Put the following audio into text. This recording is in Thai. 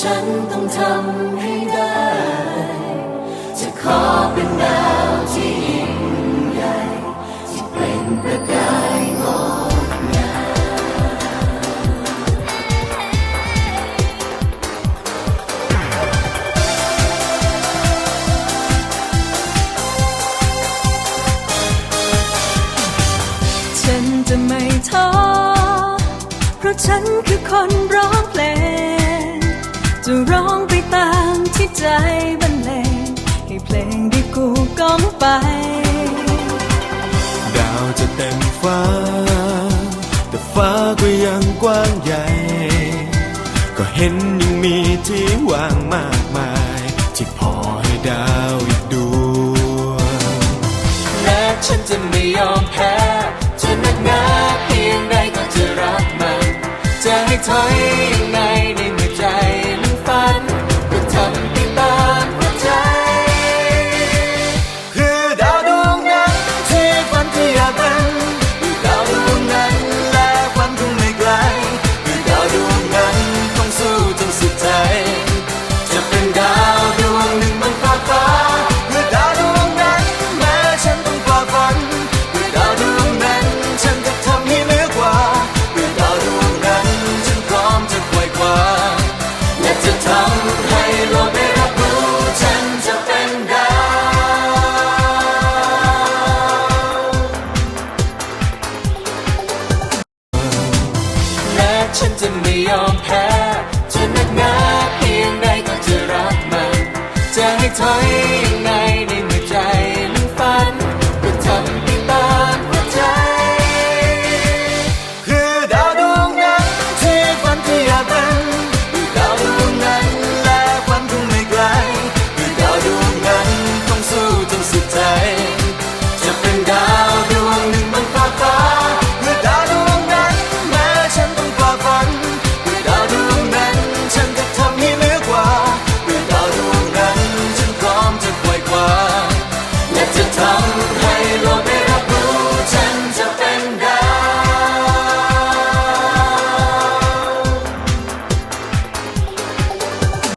ฉันต้องทำให้ได้ จะขอเป็นดาวที่ยิ่งใหญ่ ที่เป็นประกายงดงามฉันจะไม่ท้อเพราะฉันคือคนร้องเพลง จะร้องไปตามที่ใจบรรเลงให้เพลงได้กูก้องไป ดาวจะเต็มฟ้า แต่ฟ้าก็ยังกว้างใหญ่ ก็เห็นยังมีที่ว่างมากมาย ที่พอให้ดาวอีกดวงและฉันจะไม่ยอมแพ้จะนักหนาเพียงใดก็จะรักมัน จะให้ถอย ฉันจะไม่ยอมแพ้จะนักหนาเพียงใดก็จะรักมัน จะให้ถอย